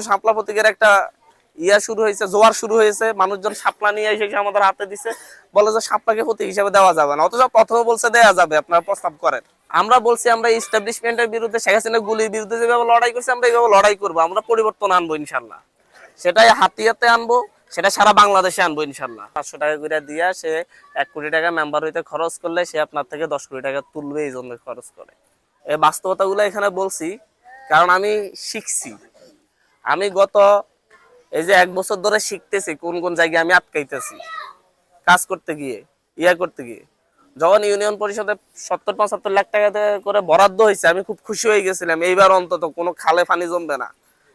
শাপলা প্রতীকের একটা ইয়া শুরু হয়েছে, জোয়ার শুরু হয়েছে। মানুষজন শাপলা নিয়ে এসে আমাদের হাতে দিছে। বলে যে শাপলাকে প্রতীক হিসেবে দেওয়া যাবে না। অথচ প্রথমে বলছে দেওয়া যাবে, আপনারা প্রস্তাব করেন। আমরা বলছি আমরা ইস্টাবলিশমেন্টের বিরুদ্ধে, শেখ হাসিনা গুলির বিরুদ্ধে যেভাবে লড়াই করছি, আমরা এইভাবে লড়াই করব। আমরা পরিবর্তন আনব ইনশাল্লাহ। সেটাই হাতিয়াতে আনব, সেটা সারা বাংলাদেশে আনব ইনশাল্লাহ। পাঁচশো টাকা করে দিয়ে সে এক কোটি টাকা মেম্বার হইতে খরচ করলে সে আপনার থেকে দশ কোটি টাকা তুলবে, এই জন্য খরচ করে। এই বাস্তবতাগুলো এখানে বলছি, কারণ আমি শিখছি। আমি গত এই যে এক বছর ধরে শিখতেছি কোন কোন জায়গায় আমি আটকাইতেছি। কাজ করতে গিয়ে, ইয়া করতে গিয়ে। যখন ইউনিয়ন পরিষদে সত্তর, পঁচাত্তর লাখ টাকা করে বরাদ্দ হয়েছে, আমি খুব খুশি হয়ে গেছিলাম, এইবার অন্তত কোনো খালে পানি জমবে না।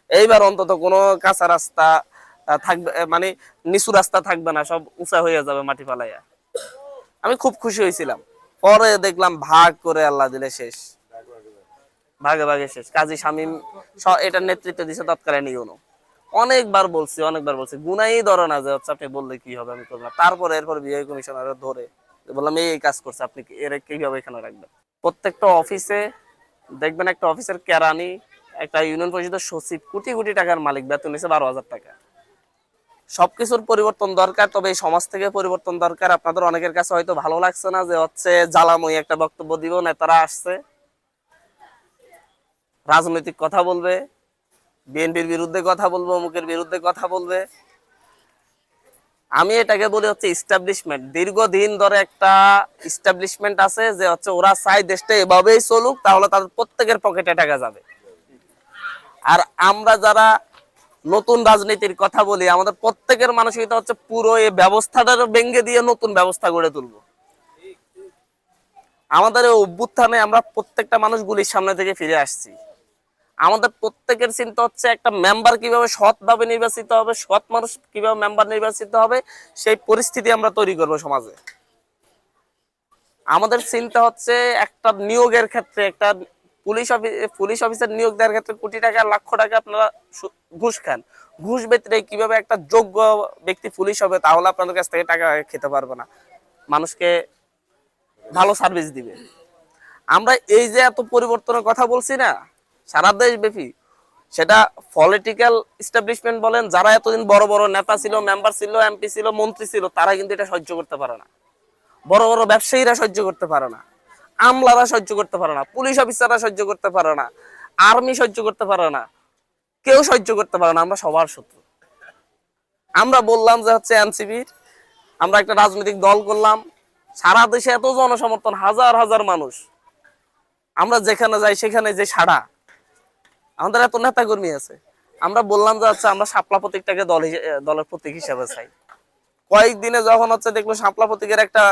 এইবার অন্তত কোনো কাঁচা রাস্তা থাকবে মানে নিচু রাস্তা থাকবে না, সব উঁচা হয়ে যাবে মাটি ফালাইয়া। আমি খুব খুশি হয়েছিলাম। পরে দেখলাম ভাগ করে আল্লাহ দিলে শেষ। ভাগে ভাগে শেষ। কাজী শামীম এটার নেতৃত্ব দিছে তৎকালীন ইউনো। অনেকবার বলছি অনেকবার বলছি, গুনাই ধরে না যে হচ্ছে আপনি বললে কি হবে, আমি করব না। তারপরে এরপর বিআই কমিশনার ধরে বললাম, এই কাজ করছে, আপনি এর কীভাবে এখানে রাখবেন? প্রত্যেকটা অফিসে দেখবেন একটা অফিসের কেরানি, একটা ইউনিয়ন পরিষদের সচিব কোটি কোটি টাকার মালিক, বেতন নিচ্ছে বারো হাজার টাকা। সবকিছুর পরিবর্তন দরকার, তবে এই সমাজ থেকে পরিবর্তন দরকার। আপনাদের অনেকের কাছে হয়তো ভালো লাগছে না যে হচ্ছে জ্বালাময়ী একটা বক্তব্য দিব, নেতারা আসছে। রাজনৈতিক কথা বলবে, বিএনপির বিরুদ্ধে কথা বলবে, অমুকের বিরুদ্ধে কথা বলবে। আমি এটাকে বলি হচ্ছে ইস্টাবলিশমেন্ট দীর্ঘদিন ধরে একটা ইস্টাবলিশমেন্ট আছে যে হচ্ছে ওরা চাই দেশটা এভাবেই চলুক, তাহলে তাদের প্রত্যেকের পকেটে টাকা যাবে। আর আমরা যারা নতুন রাজনীতির কথা বলি, আমাদের প্রত্যেকের মানসিকতা হচ্ছে পুরো এই ব্যবস্থাটার ভেঙে দিয়ে নতুন ব্যবস্থা গড়ে তুলবো। আমাদের অভ্যুত্থানে আমরা প্রত্যেকটা মানুষ গুলির সামনে থেকে ফিরে আসছি। আমাদের প্রত্যেকের চিন্তা হচ্ছে একটা মেম্বার কীভাবে সৎভাবে নির্বাচিত হবে, সৎ মানুষ কীভাবে মেম্বার নির্বাচিত হবে, সেই পরিস্থিতি আমরা তৈরি করব সমাজে। আমাদের চিন্তা হচ্ছে একটা নিয়োগের ক্ষেত্রে, একটা পুলিশ অফিস পুলিশ অফিসার নিয়োগ দেওয়ার ক্ষেত্রে কোটি টাকা, লক্ষ টাকা আপনারা ঘুষ খান। ঘুষ বেতরে কীভাবে একটা যোগ্য ব্যক্তি পুলিশ হবে, তাহলে আপনাদের কাছ থেকে টাকা খেতে পারবে না। মানুষকে ভালো সার্ভিস দিবে। আমরা এই যে এত পরিবর্তনের কথা বলছি না সারা দেশ ব্যাপী সেটা পলিটিক্যাল এস্টাবলিশমেন্ট বলেন, যারা এতদিন বড় বড় নেতা ছিল মেম্বার ছিল এমপি ছিল, মন্ত্রী ছিল, তারা কিন্তু এটা সহ্য করতে পারে না। বড় বড় ব্যবসায়ীরা সহ্য করতে পারে না। আমলারা সহ্য করতে পারে না। পুলিশ অফিসাররা সহ্য করতে পারে না। আর্মি সহ্য করতে পারে না। কেউ সহ্য করতে পারে না। আমরা সবার শত্রু। আমরা বললাম যে হচ্ছে এনসিপির আমরা একটা রাজনৈতিক দল করলাম। সারা দেশে এত জনসমর্থন, হাজার হাজার মানুষ। আমরা যেখানে যাই, সেখানে যে সাড়া। আমাদের এত নেতা কর্মী আছে। আমরা বললাম যে হচ্ছে আমরা শাপলা প্রতীকটাকে দল দলের প্রতীক হিসেবে চাই। কয়েকদিনে যখন হচ্ছে দেখল শাপলা প্রতীকের একটা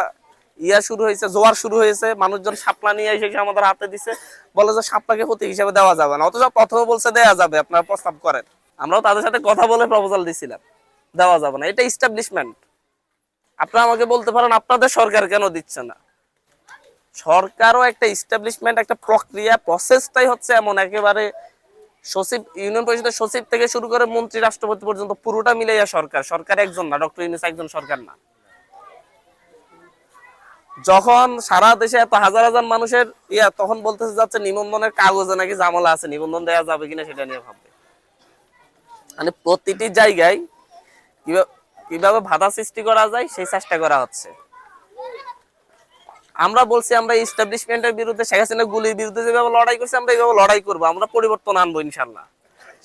ইয়া শুরু হয়েছে, জোয়ার শুরু হয়েছে, মানুষজন শাপলা নিয়ে এসে আমাদের হাতে দিছে। বলে যে, শাপলাকে প্রতীক হিসেবে দেওয়া যাবে না। অথচ প্রথমে বলছে দেওয়া যাবে, আপনারা প্রস্তাব করেন। আমরাও তাদের সাথে কথা বলে প্রপোজাল দিছিলাম, দেওয়া যাবে না। এটা ইস্টাবলিশমেন্ট আপনারা আমাকে বলতে পারেন, আপনাদের সরকার কেন দিচ্ছে না? সরকারও একটা ইস্টাবলিশমেন্ট একটা প্রক্রিয়া প্রসেসটাই হচ্ছে এমন। একেবারে সচিব, ইউনিয়ন পরিষদের সচিব থেকে শুরু করে মন্ত্রী, রাষ্ট্রপতি পর্যন্ত পুরোটা মিলাইয়া সরকার। সরকার একজন না, ডক্টর ইউনুস একজন সরকার না। যখন সারা দেশে এত হাজার হাজার মানুষের ইয়া, তখন বলতেছে যাচ্ছে নিবন্ধনের কাগজে নাকি জামলা আছে, নিবন্ধন দেওয়া যাবে কিনা সেটা নিয়ে ভাববে। মানে প্রতিটি জায়গায় কীভাবে কীভাবে বাধা সৃষ্টি করা যায়, সেই চেষ্টা করা হচ্ছে। আমরা বলছি আমরা ইস্টাবলিশমেন্টের বিরুদ্ধে, শেখ হাসিনা গুলির বিরুদ্ধে যেভাবে লড়াই করছি, আমরা এইভাবে লড়াই করব। আমরা পরিবর্তন আনব ইনশাল্লাহ।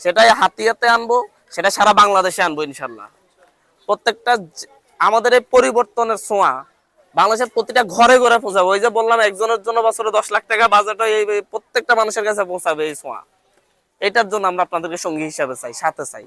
সেটাই হাতিয়াতে আনব, সেটা সারা বাংলাদেশে আনব ইনশাল্লাহ। প্রত্যেকটা আমাদের এই পরিবর্তনের ছোঁয়া, বাংলাদেশের প্রতিটা ঘরে ঘরে পৌঁছাবে। ওই যে বললাম, একজনের জন্য বছরে দশ লাখ টাকা বাজেট এই প্রত্যেকটা মানুষের কাছে পৌঁছাবে এই ছোঁয়া। এটার জন্য আমরা আপনাদেরকে সঙ্গী হিসাবে চাই, সাথে চাই।